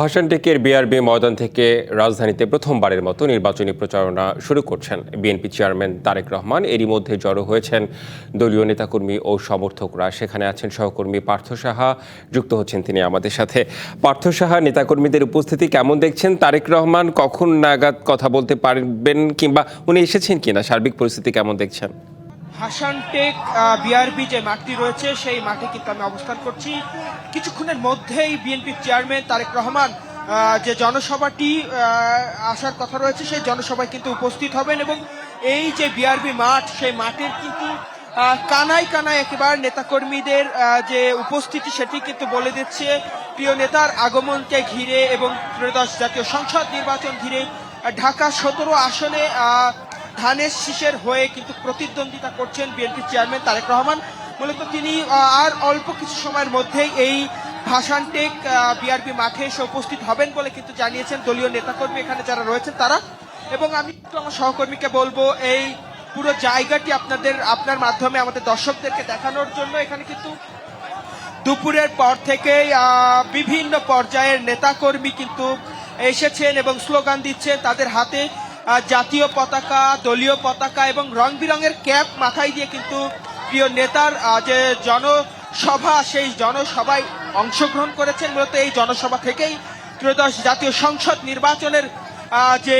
ভাষণ টেকের বিআরবি ময়দান থেকে রাজধানীতে প্রথমবারের মতো নির্বাচনী প্রচারণা শুরু করছেন বিএনপি চেয়ারম্যান তারেক রহমান। এরই মধ্যে জড়ো হয়েছেন দলীয় নেতাকর্মী ও সমর্থকরা। সেখানে আছেন সহকর্মী পার্থ সাহা। যুক্ত হচ্ছেন তিনি আমাদের সাথে। পার্থ সাহা, নেতাকর্মীদের উপস্থিতি কেমন দেখছেন? তারেক রহমান কখন নাগাদ কথা বলতে পারবেন কিংবা উনি এসেছেন কিনা? সার্বিক পরিস্থিতি কেমন দেখছেন? হাসান টেক বিআরবি যে মাঠটি রয়েছে, সেই মাঠে কিন্তু আমি অবস্থান করছি। কিছুক্ষণের মধ্যেই বিএনপির চেয়ারম্যান তারেক রহমান যে জনসভাটি আসার কথা রয়েছে, সেই জনসভায় কিন্তু উপস্থিত হবেন এবং এই যে বিআরবি মাঠ, সেই মাঠের কিন্তু কানায় কানায় একেবারে নেতাকর্মীদের যে উপস্থিতি, সেটি কিন্তু বলে দিচ্ছে প্রিয় নেতার আগমনকে ঘিরে এবং ত্রয়োদশ জাতীয় সংসদ নির্বাচন ঘিরে ঢাকা সতেরো আসনে ধানের শীষের হয়ে কিন্তু প্রতিদ্বন্দ্বিতা করছেন বিএনপির চেয়ারম্যান তারেক রহমান। মূলত তিনি আর অল্প কিছু সময়ের মধ্যেই এই ভাষণ টেক বিআরপি মাঠে এসে উপস্থিত হবেন বলে কিন্তু জানিয়েছেন দলীয় নেতাকর্মী এখানে যারা রয়েছেন তারা। এবং আমি আমার সহকর্মীকে বলব এই পুরো জায়গাটি আপনাদের আপনার মাধ্যমে আমাদের দর্শকদেরকে দেখানোর জন্য। এখানে কিন্তু দুপুরের পর আহ, বিভিন্ন পর্যায়ের নেতাকর্মী কিন্তু এসেছেন এবং স্লোগান দিচ্ছেন তাদের হাতে। জাতীয় পতাকা, দলীয় পতাকা এবং রং বিরঙের ক্যাপ মাথায় দিয়ে কিন্তু প্রিয় নেতার যে জনসভা, সেই জনসভায় অংশগ্রহণ করেছেন মূলত এই জনসভা থেকেই। ত্রয়োদশ জাতীয় সংসদ নির্বাচনের যে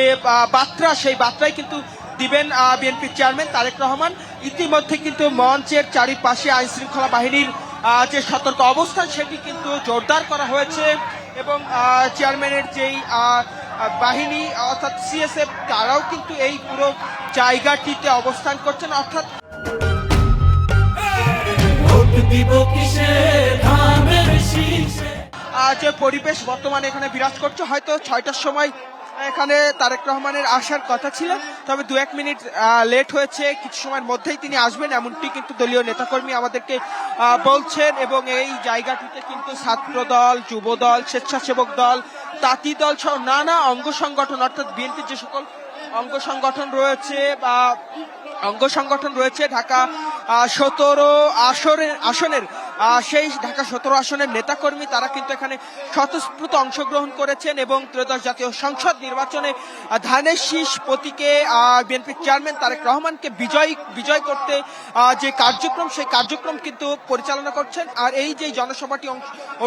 বার্তা, সেই বার্তাই কিন্তু দিবেন বিএনপি চেয়ারম্যান তারেক রহমান। ইতিমধ্যে কিন্তু মঞ্চের চারিপাশে আইন শৃঙ্খলা বাহিনীর যে সতর্ক অবস্থান, সেটি কিন্তু জোরদার করা হয়েছে এবং চেয়ারম্যানের যেই বাহিনী অর্থাৎ সিএসএফ তারাও কিন্তু এই পুরো জায়গাটিতে অবস্থান করছেন অর্থাৎ যে পরিবেশ বর্তমানে এখানে বিরাজ করছে হয়তো ছয়টার সময় এখানে তারেক রহমানের আসার কথা ছিল তবে দু এক মিনিট লেট হয়েছে কিছু সময়ের মধ্যেই তিনি আসবেন এমনটি কিন্তু দলীয় নেতাকর্মী আমাদেরকে বলছেন এবং এই জায়গাটিতে কিন্তু ছাত্র দল যুব দল স্বেচ্ছাসেবক দল তাঁতি দল সহ নানা অঙ্গ সংগঠন, অর্থাৎ বিএনপির যে সকল অঙ্গ সংগঠন রয়েছে বা অঙ্গ সংগঠন রয়েছে, ঢাকা সতেরো আসনের আসনের সেই ঢাকা সতেরো আসনের নেতাকর্মী, তারা কিন্তু এখানে স্বতঃস্ফূর্ত অংশগ্রহণ করেছেন এবং ত্রয়োদশ জাতীয় সংসদ নির্বাচনে ধানের শীষ প্রতীকে বিএনপির চেয়ারম্যান তারেক রহমানকে বিজয় বিজয় করতে যে কার্যক্রম, সেই কার্যক্রম কিন্তু পরিচালনা করছেন। আর এই যে জনসভাটি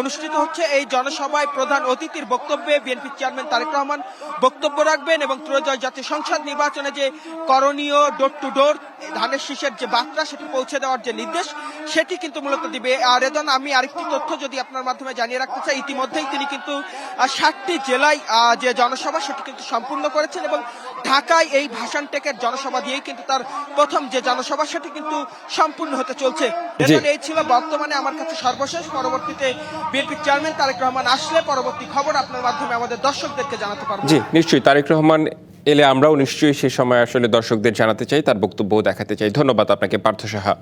অনুষ্ঠিত হচ্ছে, এই জনসভায় প্রধান অতিথির বক্তব্যে বিএনপির চেয়ারম্যান তারেক রহমান বক্তব্য রাখবেন এবং ত্রয়োদশ জাতীয় সংসদ নির্বাচনে যে করণীয় ডোর টু ডোর ধানের শীষের যে বার্তা, সেটি পৌঁছে দেওয়ার যে নির্দেশ, সেটি কিন্তু মূলত দিবে রেদন আমি আরেকটি তথ্য যদি আপনার মাধ্যমে জানিয়ে রাখতে চাই ইতিমধ্যেই তিনি কিন্তু ষাটটি জেলায় যে জনসভা সেটি কিন্তু সম্পূর্ণ করেছেন এবং ঢাকায় এই ভাষণ টেকের জনসভা দিয়েই কিন্তু তার প্রথম যে জনসভা সেটি কিন্তু সম্পূর্ণ হতে চলছে। এই ছিল বর্তমানে আমার কাছে সর্বশেষ। পরবর্তীতে বিএনপির চেয়ারম্যান তারেক রহমান আসলে পরবর্তী খবর আপনার মাধ্যমে আমাদের দর্শকদেরকে জানাতে পারব। জি নিশ্চয়ই। তারেক রহমান এলে আমরাও নিশ্চয়ই সে সময় আসলে দর্শকদের জানাতে চাই তার বক্তব্য দেখাতে চাই। ধন্যবাদ আপনাকে পার্থ সাহা।